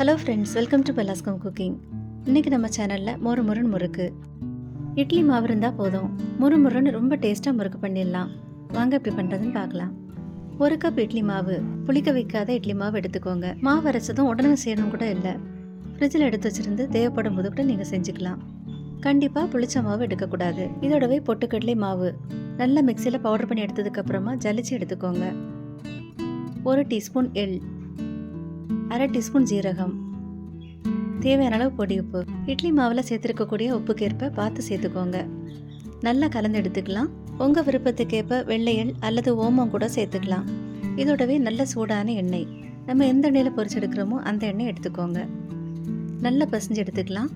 Hello friends welcome to பெலாஸ்கம் cooking இன்றைக்கி நம்ம சேனலில் மொறு முருன்னு முறுக்கு. இட்லி மாவு இருந்தால் போதும். முறு முருன்னு ரொம்ப டேஸ்ட்டாக முறுக்கு பண்ணிடலாம். வாங்க எப்படி பண்ணுறதுன்னு பார்க்கலாம். ஒரு கப் இட்லி மாவு. புளிக்க வைக்காத இட்லி மாவு எடுத்துக்கோங்க. மாவு அரைச்சதும் உடனே செய்யணும் கூட இல்லை. ஃப்ரிட்ஜில் எடுத்து வச்சிருந்து தேவைப்படும் போது கூட நீங்கள் செஞ்சுக்கலாம். கண்டிப்பாக புளிச்ச மாவு எடுக்கக்கூடாது. இதோடவே பொட்டுக்கடலை மாவு. நல்லா மிக்சியில் பவுடர் பண்ணி எடுத்ததுக்கப்புறமா ஜலிச்சு எடுத்துக்கோங்க. ஒரு டீஸ்பூன் எள். அரை டீஸ்பூன் ஜீரகம். தேவையான அளவு பொடி உப்பு. இட்லி மாவில் சேர்த்துருக்கக்கூடிய உப்புக்கேற்ப பார்த்து சேர்த்துக்கோங்க. நல்லா கலந்து எடுத்துக்கலாம். உங்கள் விருப்பத்துக்கேற்ப வெள்ளை அல்லது ஓமம் கூட சேர்த்துக்கலாம். இதோடவே நல்ல சூடான எண்ணெய். நம்ம எந்த எண்ணெயில் பொரிச்செடுக்கிறோமோ அந்த எண்ணெய் எடுத்துக்கோங்க. நல்லா பசஞ்சு எடுத்துக்கலாம்.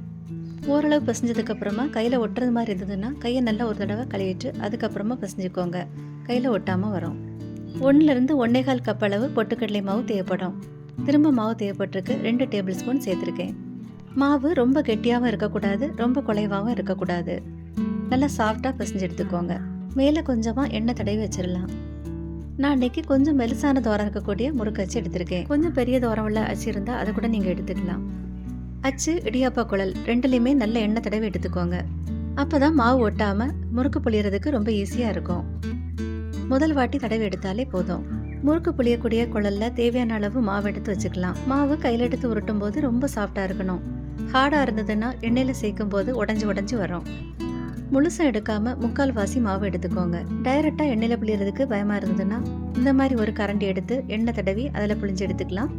ஓரளவு பசஞ்சதுக்கப்புறமா கையில் ஒட்டுறது மாதிரி இருந்ததுன்னா கையை நல்லா ஒரு தடவை கழுவிட்டு அதுக்கப்புறமா பசஞ்சுக்கோங்க. கையில் ஒட்டாமல் வரும். ஒன்றுலேருந்து ஒன்னேகால் கப் அளவு பொட்டுக்கடலை மாவு தேவைப்படும். திரும்ப மாவு தேவைப்பட்டிருக்கு. ரெண்டு டேபிள் ஸ்பூன் சேர்த்துருக்கேன். மாவு ரொம்ப கெட்டியாகவும் இருக்கக்கூடாது ரொம்ப குலைவாகவும் இருக்கக்கூடாது. நல்லா சாஃப்டாக பிசைஞ்சு எடுத்துக்கோங்க. மேலே கொஞ்சமாக எண்ணெய் தடவி வச்சிடலாம். நான் இன்னைக்கு கொஞ்சம் மெலிசான தோரம் இருக்கக்கூடிய முறுக்கு அச்சு எடுத்திருக்கேன். கொஞ்சம் பெரிய தோரம் உள்ள அச்சு இருந்தால் அதை கூட நீங்கள் எடுத்துக்கலாம். அச்சு இடியாப்பா குழல் ரெண்டுலேயுமே நல்ல எண்ணெய் தடவி எடுத்துக்கோங்க. அப்போ தான் மாவு ஒட்டாமல் முறுக்கு புளியறதுக்கு ரொம்ப ஈஸியாக இருக்கும். முதல் வாட்டி தடவி எடுத்தாலே போதும். முறுக்கு புளியக்கூடிய குழல்ல தேவையான அளவு மாவு எடுத்து வச்சுக்கலாம். மாவு கையில் எடுத்து உருட்டும் போது ரொம்ப சாஃப்டாக இருக்கணும். ஹார்டாக இருந்ததுன்னா எண்ணெயில் சேர்க்கும் போது உடஞ்சி உடஞ்சி வரும். முழுசாக எடுக்காம முக்கால் வாசி மாவு எடுத்துக்கோங்க. டைரெக்டாக எண்ணெயில் புளியறதுக்கு பயமாக இருந்ததுன்னா இந்த மாதிரி ஒரு கரண்டி எடுத்து எண்ணெய் தடவி அதில் புளிஞ்சு எடுத்துக்கலாம்.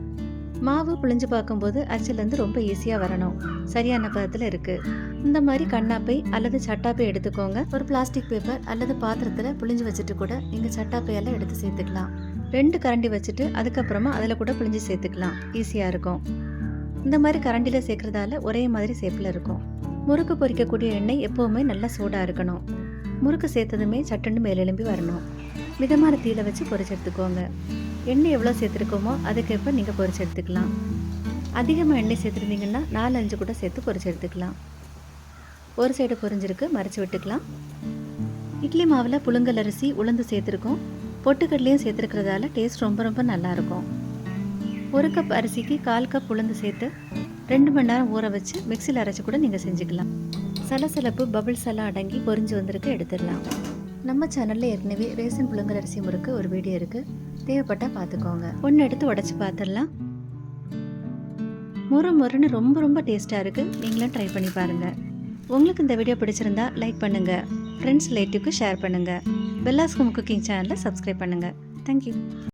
மாவு புளிஞ்சு பார்க்கும்போது அச்சிலேருந்து ரொம்ப ஈஸியாக வரணும். சரியான பதத்தில் இருக்குது இந்த மாதிரி கண்ணாப்பை அல்லது சட்டாப்பை எடுத்துக்கோங்க. ஒரு பிளாஸ்டிக் பேப்பர் அல்லது பாத்திரத்தில் புளிஞ்சு வச்சுட்டு கூட நீங்கள் சட்டாப்பையெல்லாம் எடுத்து சேர்த்துக்கலாம். ரெண்டு கரண்டி வச்சுட்டு அதுக்கப்புறமா அதில் கூட பிழிஞ்சு சேர்த்துக்கலாம். ஈஸியாக இருக்கும். இந்த மாதிரி கரண்டியில் சேர்க்குறதால ஒரே மாதிரி சேப்பில் இருக்கும். முறுக்கு பொரிக்கக்கூடிய எண்ணெய் எப்போவுமே நல்லா சூடாக இருக்கணும். முறுக்கு சேர்த்ததுமே சட்டுன்னு மேலெலும்பி வரணும். மிதமான தீயில வச்சு பொறிச்சு எடுத்துக்கோங்க. எண்ணெய் எவ்வளோ சேர்த்துருக்கோமோ அதுக்கேற்ப நீங்கள் பொரிச்சு எடுத்துக்கலாம். அதிகமாக எண்ணெய் சேர்த்துருந்தீங்கன்னா நாலு அஞ்சு கூட சேர்த்து பொறிச்சு எடுத்துக்கலாம். ஒரு சைடு பொரிஞ்சிருக்கு மறைச்சி விட்டுக்கலாம். இட்லி மாவில் புழுங்கல் அரிசி உளுந்து சேர்த்துருக்கோம். பொட்டுக்கடலையும் சேர்த்துருக்கிறதால டேஸ்ட் ரொம்ப ரொம்ப நல்லாயிருக்கும். ஒரு கப் அரிசிக்கு கால் கப் உளுந்து சேர்த்து ரெண்டு மணி நேரம் ஊற வச்சு மிக்சியில் அரைச்சி கூட நீங்கள் செஞ்சுக்கலாம். சலசலப்பு பபிள்ஸ் எல்லாம் அடங்கி பொறிஞ்சு வந்திருக்கு எடுத்துடலாம். நம்ம சேனலில் ஏற்கனவே ரேசன் புழுங்கல் அரிசி முறுக்கு ஒரு வீடியோ இருக்குது தேவைப்பட்டால் பார்த்துக்கோங்க. ஒன்று எடுத்து உடச்சி பார்த்துடலாம். முறு முறுன்னு ரொம்ப ரொம்ப டேஸ்ட்டாக இருக்குது நீங்களும் ட்ரை பண்ணி பாருங்கள் உங்களுக்கு இந்த வீடியோ பிடிச்சிருந்தா லைக் பண்ணுங்கள் ஃப்ரெண்ட்ஸ் ரிலேட்டிவ்க்கு ஷேர் பண்ணுங்கள் பெல்லாஸ்கம் குக்கிங் சேனலை சப்ஸ்கிரைப் பண்ணுங்கள் தேங்க்யூ